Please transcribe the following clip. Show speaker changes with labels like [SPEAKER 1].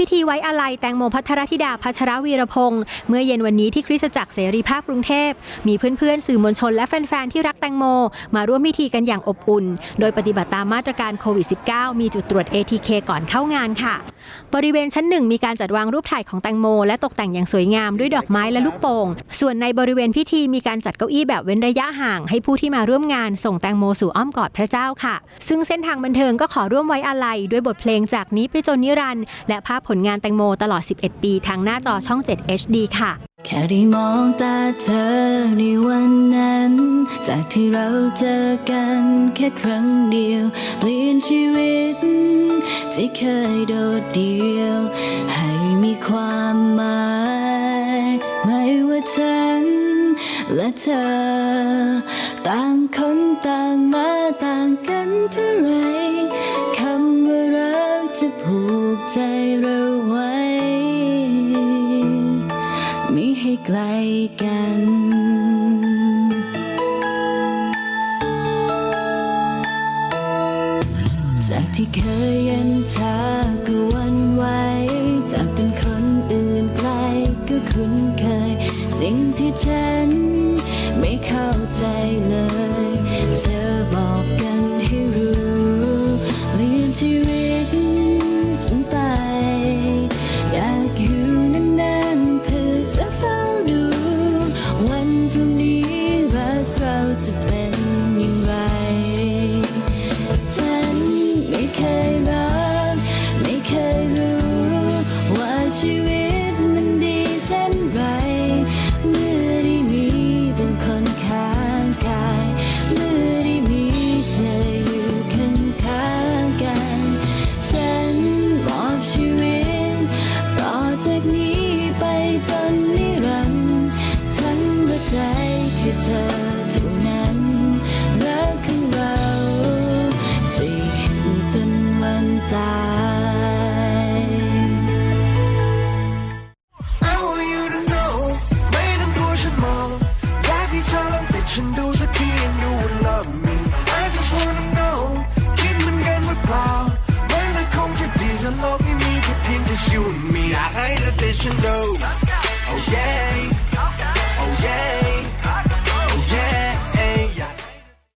[SPEAKER 1] พิธีไว้อาลัยแตงโมพัทรธิดาพัชรวีรพงศ์เมื่อเย็นวันนี้ที่คริสตจักรเสรีภาพกรุงเทพ มีเพื่อนๆ สื่อมวลชนและแฟน ๆ ที่รักแตงโม มาร่วมพิธีกันอย่างอบอุ่น โดยปฏิบัติตามมาตรการโควิด -19 มีจุดตรวจ ATK ก่อนเข้างานค่ะ บริเวณชั้นหนึ่งมีการจัดวางรูปถ่ายของแตงโม และตกแต่งอย่างสวยงามด้วยดอกไม้และลูกโป่งส่วนในบริเวณพิธีมีการจัดเก้าอี้แบบเว้นระยะห่าง ให้ผู้ที่มาร่วมงานส่งแตงโมสู่อ้อมกอดพระเจ้าค่ะ ซึ่งเส้นทางบันเทิงก็ขอร่วมไว้อาลัยด้วยบทเพลงจากนี้ไปจนนิรันดร์และภาพผลงานแตงโมตลอด 11 ปี ทางหน้าจอช่อง 7 HD ค่ะ
[SPEAKER 2] แค่ได้มองตาเธอในวันนั้น จากที่เราเจอกันแค่ครั้งเดียว เปลี่ยนชีวิต ที่เคยโดดเดี่ยว ให้มีความหมาย ไม่ว่าฉันและเธอ ต่างคนต่างมา เราไว้ ไม่ให้ไกลกันจากที่เคยเย็นชาก็วันไหวจากเป็นคนอื่นไกลก็คุ้นเคย สิ่งที่ฉันไม่เข้าใจเลย เธอบอก ว่า
[SPEAKER 3] hate the dish and. Oh yeah.